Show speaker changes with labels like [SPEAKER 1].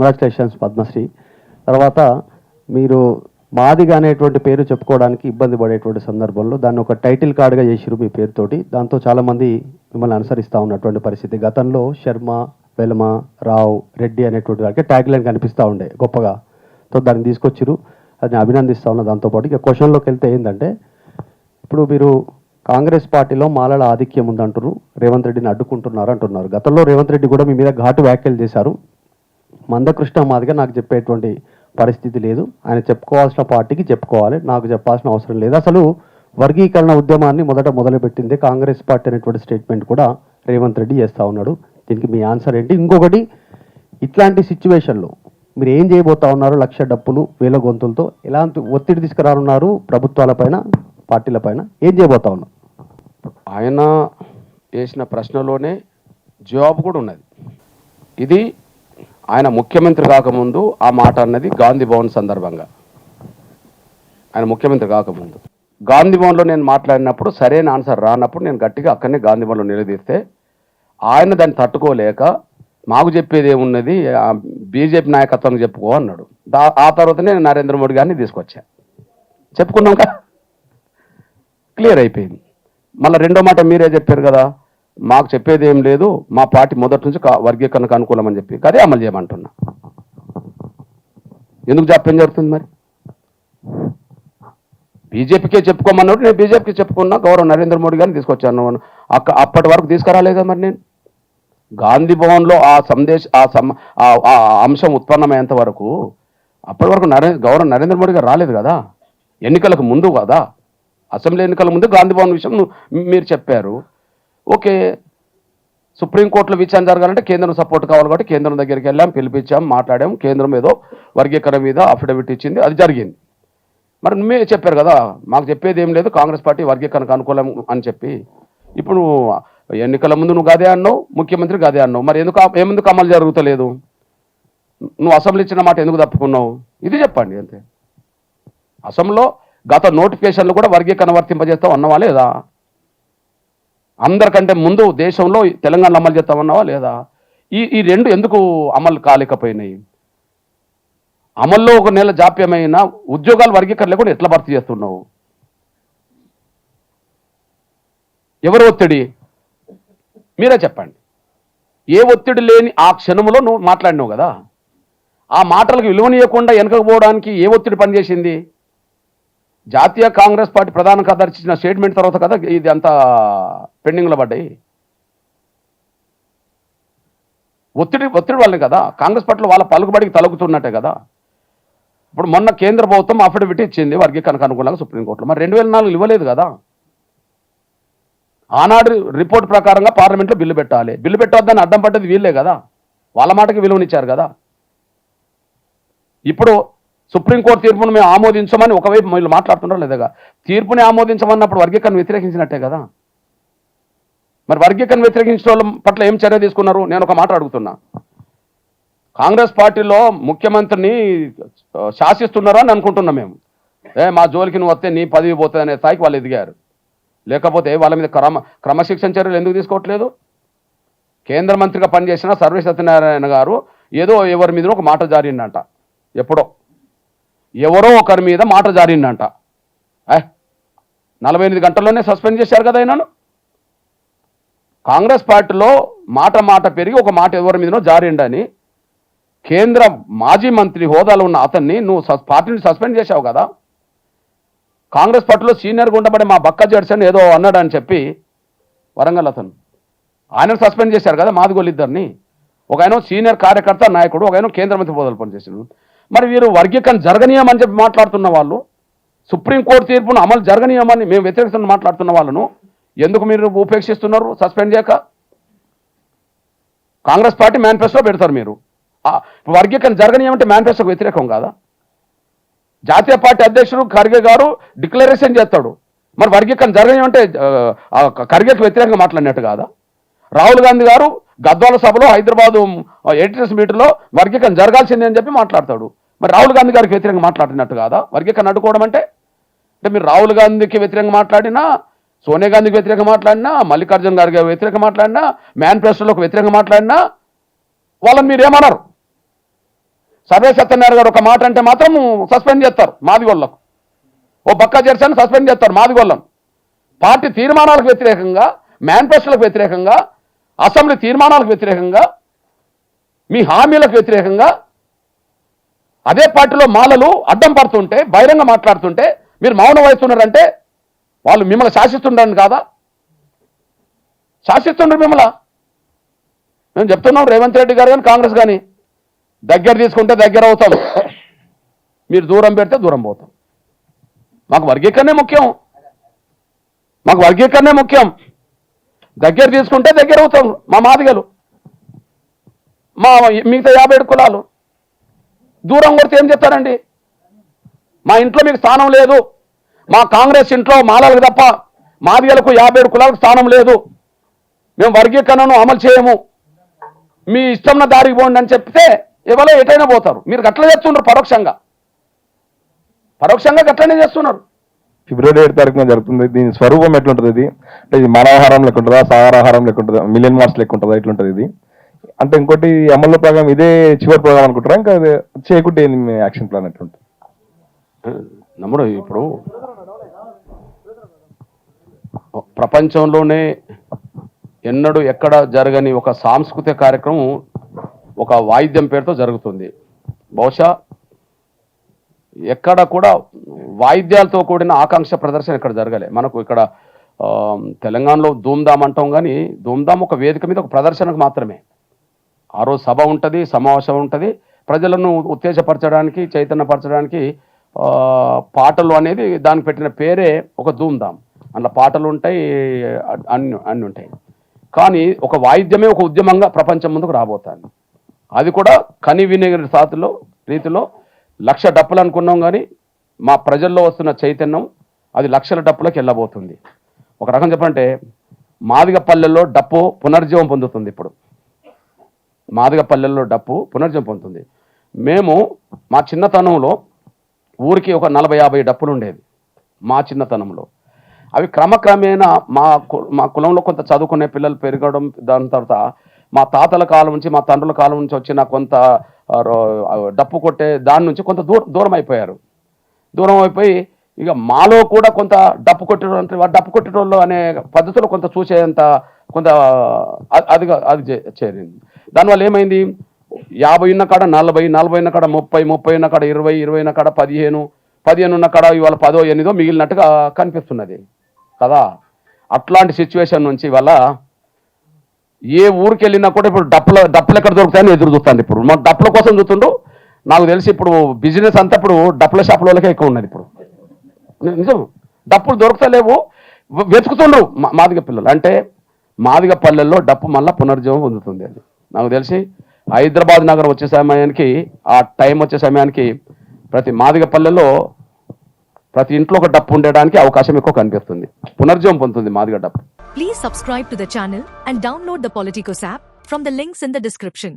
[SPEAKER 1] Congratulations Padmashri తర్వాత మీరు మాదిగా అనేటువంటి పేరు చెప్పుకోవడానికి ఇబ్బంది పడేటువంటి సందర్భంలో దాన్ని ఒక టైటిల్ కార్డుగా చేసిరు మీ పేరుతోటి. దాంతో చాలామంది మిమ్మల్ని అనుసరిస్తూ ఉన్నటువంటి పరిస్థితి. గతంలో శర్మ వెలమ రావు రెడ్డి అనేటువంటి వారికి ట్యాగ్ లైన్ కనిపిస్తూ ఉండే గొప్పగా. సో దాన్ని తీసుకొచ్చిరు అది అభినందిస్తూ ఉన్న ఉన్నా దాంతోపాటు ఇక క్వశ్చన్లోకి వెళ్తే ఏంటంటే ఇప్పుడు మీరు కాంగ్రెస్ పార్టీలో మాలల ఆధిక్యం ఉందంటున్నారు రేవంత్ రెడ్డిని అడ్డుకుంటున్నారు అంటున్నారు. గతంలో రేవంత్ రెడ్డి కూడా మీ మీద ఘాటు వ్యాఖ్యలు చేశారు. మందకృష్ణ మాదిగా నాకు చెప్పేటువంటి పరిస్థితి లేదు. ఆయన చెప్పుకోవాల్సిన పార్టీకి చెప్పుకోవాలి. నాకు చెప్పాల్సిన అవసరం లేదు. అసలు వర్గీకరణ ఉద్యమాన్ని మొదట మొదలుపెట్టింది కాంగ్రెస్ పార్టీ అనేటువంటి స్టేట్మెంట్ కూడా రేవంత్ రెడ్డి చేస్తా ఉన్నాడు. దీనికి మీ ఆన్సర్ ఏంటి? ఇంకొకటి ఇట్లాంటి సిచ్యువేషన్లో మీరు ఏం చేయబోతా ఉన్నారు? లక్ష డప్పులు వేల గొంతులతో ఎలాంటి ఒత్తిడి తీసుకురానున్నారు? ప్రభుత్వాలపైన పార్టీలపైన ఏం చేయబోతా ఉన్నారు?
[SPEAKER 2] ఆయన వేసిన ప్రశ్నలోనే జవాబు కూడా ఉన్నది. ఇది ఆయన ముఖ్యమంత్రి కాకముందు ఆ మాట అన్నది గాంధీ భవన్ సందర్భంగా. ఆయన ముఖ్యమంత్రి కాకముందు. గాంధీ భవన్లో నేను మాట్లాడినప్పుడు సరైన ఆన్సర్ రానప్పుడు నేను గట్టిగా అక్కడనే గాంధీ భవన్లో నిలదీస్తే ఆయన దాన్ని తట్టుకోలేక మాకు చెప్పేది ఏమున్నది బీజేపీ నాయకత్వం చెప్పుకో అన్నాడు. దా ఆ తర్వాత నేను నరేంద్ర మోడీ గారిని తీసుకొచ్చా. చెప్పుకున్నాం కదా క్లియర్ అయిపోయింది. మళ్ళీ రెండో మాట మీరే చెప్పారు కదా మాకు చెప్పేది ఏం లేదు మా పార్టీ మొదటి నుంచి వర్గీకరణకు అనుకూలం అని చెప్పి కదే అమలు చేయమంటున్నా. ఎందుకు జాప్యం జరుగుతుంది మరి? బీజేపీకే చెప్పుకోమన్నప్పుడు నేను బీజేపీకి చెప్పుకున్నా గౌరవ నరేంద్ర మోడీ గారిని తీసుకొచ్చాను. అక్క అప్పటి వరకు తీసుకురాలేదా మరి నేను? గాంధీ భవన్లో ఆ సందేశ ఆ సమ ఆ- ఆ అంశం ఉత్పన్నమయ్యేంత వరకు అప్పటి వరకు నరే గౌరవ నరేంద్ర మోడీ గారు రాలేదు కదా? ఎన్నికలకు ముందు కదా? అసెంబ్లీ ఎన్నికల ముందు గాంధీ భవన్ విషయం మీరు చెప్పారు. ఓకే. సుప్రీంకోర్టులో విచారణ జరగాలంటే కేంద్రం సపోర్ట్ కావాలి కాబట్టి కేంద్రం దగ్గరికి వెళ్ళాం పిలిపించాం మాట్లాడాం. కేంద్రం ఏదో వర్గీకరణ మీద అఫిడవిట్ ఇచ్చింది. అది జరిగింది. మరి మీరే చెప్పారు కదా మాకు చెప్పేది ఏం లేదు కాంగ్రెస్ పార్టీ వర్గీకరణకు అనుకూలం అని చెప్పి. ఇప్పుడు నువ్వు ఎన్నికల ముందు నువ్వు గదే అన్నావు ముఖ్యమంత్రి గదే అన్నావు. మరి ఎందుకు ఆ- ఏమెందుకు అమలు జరుగుతలేదు? నువ్వు అసెంబ్లీ ఇచ్చిన మాట ఎందుకు తప్పుకున్నావు? ఇది చెప్పండి అంతే. అసెంబ్లీలో గత నోటిఫికేషన్లు కూడా వర్గీకరణ వర్తింపజేస్తావు అన్నవా లేదా? అందరికంటే ముందు దేశంలో తెలంగాణ అమలు చేస్తామన్నావా లేదా? ఈ ఈ రెండు ఎందుకు అమలు కాలేకపోయినాయి? అమల్లో ఒక నెల జాప్యమైన ఉద్యోగాలు వర్గీకరణ లేకుండా ఎట్లా భర్తీ చేస్తున్నావు? ఎవరు ఒత్తిడి? మీరే చెప్పండి. ఏ ఒత్తిడి లేని ఆ క్షణంలో నువ్వు మాట్లాడినావు కదా? ఆ మాటలకు విలువనీయకుండా వెనకపోవడానికి ఏ ఒత్తిడి పనిచేసింది? జాతీయ కాంగ్రెస్ పార్టీ ప్రధాన కార్యదర్శి ఇచ్చిన స్టేట్మెంట్ తర్వాత కదా ఇది అంతా పెండింగ్లో పడ్డాయి. ఒత్తిడి ఒత్తిడి వాళ్ళని కదా. కాంగ్రెస్ పార్టీలో వాళ్ళ పలుకుబడికి తలుగుతున్నట్టే కదా. ఇప్పుడు మొన్న కేంద్ర ప్రభుత్వం అఫిడవిట్ ఇచ్చింది వర్గీకరణకు అనుకూలంగా సుప్రీంకోర్టులో. మరి రెండు వేల నాలుగు ఇవ్వలేదు కదా. ఆనాడు రిపోర్ట్ ప్రకారంగా పార్లమెంట్లో బిల్లు పెట్టాలి. బిల్లు పెట్టొద్దని అడ్డం పడ్డది వీళ్ళే కదా. వాళ్ళ మాటకి విలువనిచ్చారు కదా. ఇప్పుడు సుప్రీంకోర్టు తీర్పును మేము ఆమోదించమని ఒకవైపు వీళ్ళు మాట్లాడుతున్నారు లేదా? తీర్పుని ఆమోదించమన్నప్పుడు వర్గీకరణ వ్యతిరేకించినట్టే కదా? మరి వర్గీకరణ వ్యతిరేకించిన వాళ్ళ పట్ల ఏం చర్య తీసుకున్నారు? నేను ఒక మాట అడుగుతున్నా. కాంగ్రెస్ పార్టీలో ముఖ్యమంత్రిని శాసిస్తున్నారా అని అనుకుంటున్నాం మేము. ఏ మా జోలికి నువ్వు వస్తే నీ పదవి పోతుంది అనే స్థాయికి వాళ్ళు ఎదిగారు. లేకపోతే వాళ్ళ మీద క్రమ క్రమశిక్షణ చర్యలు ఎందుకు తీసుకోవట్లేదు? కేంద్ర మంత్రిగా పనిచేసిన సర్వే సత్యనారాయణ గారు ఏదో ఎవరి మీద ఒక మాట జారిందంట ఎప్పుడో. ఎవరో ఒకరి మీద మాట జారిందంట. ఏ? నలభై ఎనిమిది గంటల్లోనే సస్పెండ్ చేశారు కదా ఆయనను? కాంగ్రెస్ పార్టీలో మాట మాట పెరిగి ఒక మాట ఎవరి మీదనో జారిండని కేంద్ర మాజీ మంత్రి హోదాలో ఉన్న అతన్ని నువ్వు సస్- పార్టీని సస్పెండ్ చేశావు కదా. కాంగ్రెస్ పార్టీలో సీనియర్గా ఉండబడే మా బక్క జడ్సన్ ఏదో అన్నాడని చెప్పి వరంగల్ అతను. ఆయన సస్పెండ్ చేశారు కదా మాదిగోలు ఇద్దరిని. ఒక ఆయన సీనియర్ కార్యకర్త నాయకుడు ఒక ఆయన కేంద్ర మంత్రి హోదాలు పనిచేసాడు మరి వీరు వర్గీకరణ జరగనీయమని చెప్పి మాట్లాడుతున్న వాళ్ళు సుప్రీంకోర్టు తీర్పును అమలు జరగనీయమని మేము వ్యతిరేకిస్తున్న మాట్లాడుతున్న వాళ్ళను ఎందుకు మీరు ఉపేక్షిస్తున్నారు? సస్పెండ్ చేయక? కాంగ్రెస్ పార్టీ మేనిఫెస్టో పెడతారు మీరు. వర్గీకరణ జరగనీయమంటే మేనిఫెస్టోకి వ్యతిరేకం కాదా? జాతీయ పార్టీ అధ్యక్షుడు ఖర్గే గారు డిక్లరేషన్ చేస్తాడు. మరి వర్గీకరణ జరగనీయమంటే ఖర్గేకి వ్యతిరేకంగా మాట్లాడినట్టు కాదా? రాహుల్ గాంధీ గారు గద్వాల సభలో హైదరాబాదు ఎడిటర్స్ మీటర్లో వర్గీకరణ జరగాల్సిందే అని చెప్పి మాట్లాడతాడు. మరి రాహుల్ గాంధీ గారికి వ్యతిరేకంగా మాట్లాడినట్టు కాదా? వర్గీకరణ అడ్డుకోవడం అంటే? అంటే మీరు రాహుల్ గాంధీకి వ్యతిరేకంగా మాట్లాడినా సోనియా గాంధీకి వ్యతిరేకంగా మాట్లాడినా మల్లికార్జున గారికి వ్యతిరేకంగా మాట్లాడినా మేనిఫెస్టోలోకి వ్యతిరేకంగా మాట్లాడినా వాళ్ళని మీరు ఏమన్నారు? సర్వే సత్యనారాయణ గారు ఒక మాట అంటే మాత్రం సస్పెండ్ చేస్తారు మాదిగోళ్ళకు. ఓ బక్క చేర్చాను సస్పెండ్ చేస్తారు మాదిగోళ్ళం పార్టీ తీర్మానాలకు వ్యతిరేకంగా మేనిఫెస్టోలకు వ్యతిరేకంగా అసెంబ్లీ తీర్మానాలకు వ్యతిరేకంగా మీ హామీలకు వ్యతిరేకంగా అదే పార్టీలో మాలలు అడ్డం పడుతుంటే బహిరంగ మాట్లాడుతుంటే మీరు మౌనం వహిస్తున్నారంటే వాళ్ళు మిమ్మల్ని శాసిస్తుండని కాదా? శాసిస్తుండ్రు మిమ్మల్ని? మేము చెప్తున్నాం రేవంత్ రెడ్డి గారు కానీ కాంగ్రెస్ కానీ దగ్గర తీసుకుంటే దగ్గర అవుతాం. మీరు దూరం పెడితే దూరం పోతాం. మాకు వర్గీకరణే ముఖ్యం. మాకు వర్గీకరణే ముఖ్యం. దగ్గర తీసుకుంటే దగ్గర అవుతాం మా మాదిగలు. మా మిగతా యాభై కులాలు. దూరం కొడితే ఏం చెప్తారండి? మా ఇంట్లో మీకు స్థానం లేదు. మా కాంగ్రెస్ ఇంట్లో మాలలకు తప్ప మాదిగలకు యాభై ఏడు కులాలకు స్థానం లేదు. మేము వర్గీకరణను అమలు చేయము. మీ ఇష్టంన దారికి పోండి అని చెప్తే ఎవరో ఎటైనా పోతారు. మీరు గట్ల చేస్తున్నారు పరోక్షంగా. పరోక్షంగా గట్లనే చేస్తున్నారు.
[SPEAKER 3] ఫిబ్రవరి ఏడు తారీఖున జరుగుతుంది. దీని స్వరూపం ఎట్లుంటుంది ఇది? అంటే ఇది మానవాహారం లెక్క ఉంటుందా? సాగరాహారం లెక్క ఉంటుందా? మిలియన్ మార్క్స్ లెక్క ఉంటుందా? ఎట్లుంటుంది ఇది? అంటే ఇంకోటి అమలు ప్రోగ్రామ్ ఇదే చివరి ప్రోగ్రామ్ అనుకుంటారా? ఇంకా చేయకుంటే యాక్షన్ ప్లాన్ అటువంటి
[SPEAKER 2] నమ్మడం ఇప్పుడు ప్రపంచంలోనే ఎన్నడూ ఎక్కడ జరగని ఒక సాంస్కృతిక కార్యక్రమం ఒక వాయిద్యం పేరుతో జరుగుతుంది. బహుశా ఎక్కడ కూడా వాయిద్యాలతో కూడిన ఆకాంక్ష ప్రదర్శన ఇక్కడ జరగలే. మనకు ఇక్కడ తెలంగాణలో ధూమ్ధామ్ అంటాం కానీ ధూమ్ధామ్ ఒక వేదిక మీద ఒక ప్రదర్శనకు మాత్రమే. ఆ రోజు సభ ఉంటుంది సమావేశం ఉంటుంది. ప్రజలను ఉత్తేజపరచడానికి చైతన్యపరచడానికి పాటలు అనేది దానికి పెట్టిన పేరే ఒక ధూమ్ధామ్. అందులో పాటలు ఉంటాయి అన్ని అన్ని ఉంటాయి. కానీ ఒక వాయిద్యమే ఒక ఉద్యమంగా ప్రపంచం ముందుకు రాబోతాను అది కూడా కని వినియోగ సాతులో రీతిలో లక్ష డప్పులు అనుకున్నాం కానీ మా ప్రజల్లో వస్తున్న చైతన్యం అది లక్షల డప్పులకు వెళ్ళబోతుంది. ఒక రకం చెప్పంటే మాదిగ పల్లెల్లో డప్పు పునర్జీవం పొందుతుంది ఇప్పుడు. మాదిగ పల్లెల్లో డప్పు పునర్జీవం పొందుతుంది. మేము మా చిన్నతనంలో ఊరికి ఒక నలభై యాభై డప్పులు ఉండేవి మా చిన్నతనంలో. అవి క్రమక్రమేణా మా కు- మా కులంలో కొంత చదువుకునే పిల్లలు పెరగడం దాని తర్వాత మా తాతల కాలం నుంచి మా తండ్రుల కాలం నుంచి వచ్చిన కొంత రో- డప్పు కొట్టే దాని నుంచి కొంత దూరం దూరం అయిపోయారు దూరం అయిపోయి ఇక మాలో కూడా కొంత డప్పు కొట్టేటోళ్ళు డప్పు కొట్టేటోళ్ళు అనే పద్ధతిలో కొంత చూసేంత కొంత అది అది చేరింది. దానివల్ల ఏమైంది? యాభై ఉన్న కాడ నలభై నలభై ఉన్న కాడ ముప్పై ముప్పై ఉన్న కాడ ఇరవై ఇరవై ఉన్న కాడ పదిహేను పదిహేను ఉన్న కాడ ఇవాళ పదో ఎనిమిదో మిగిలినట్టుగా కనిపిస్తున్నది. కదా? అట్లాంటి సిచ్యువేషన్ నుంచి ఇవాళ ఏ ఊరికి వెళ్ళినా కూడా ఇప్పుడు డప్పుల డప్పులు ఎక్కడ దొరుకుతాయని ఎదురు చూస్తాను ఇప్పుడు. మన డప్పుల కోసం చూస్తుండు నాకు తెలిసి ఇప్పుడు బిజినెస్ అంతా ఇప్పుడు డప్పుల షాపులకే ఎక్కువ ఉన్నది ఇప్పుడు. నిజం? డప్పులు దొరుకుతలేవు. వెతుకుతుండ్రు మా- మాదిగ పిల్లలు. అంటే మాదిగ పల్లెల్లో డప్పు మళ్ళీ పునర్జీవం పొందుతుంది అది. నాకు తెలిసి హైదరాబాద్ నగరం వచ్చే సమయానికి ఆ టైం వచ్చే సమయానికి ప్రతి మాదిగ పల్లెల్లో ప్రతి ఇంట్లో ఒక డప్పు ఉండడానికి అవకాశం ఎక్కువ కనిపిస్తుంది. పునర్జీవం పొందుతుంది మాదిగ డప్పు.
[SPEAKER 4] Please subscribe to the channel and download the Politikos app from the links in the description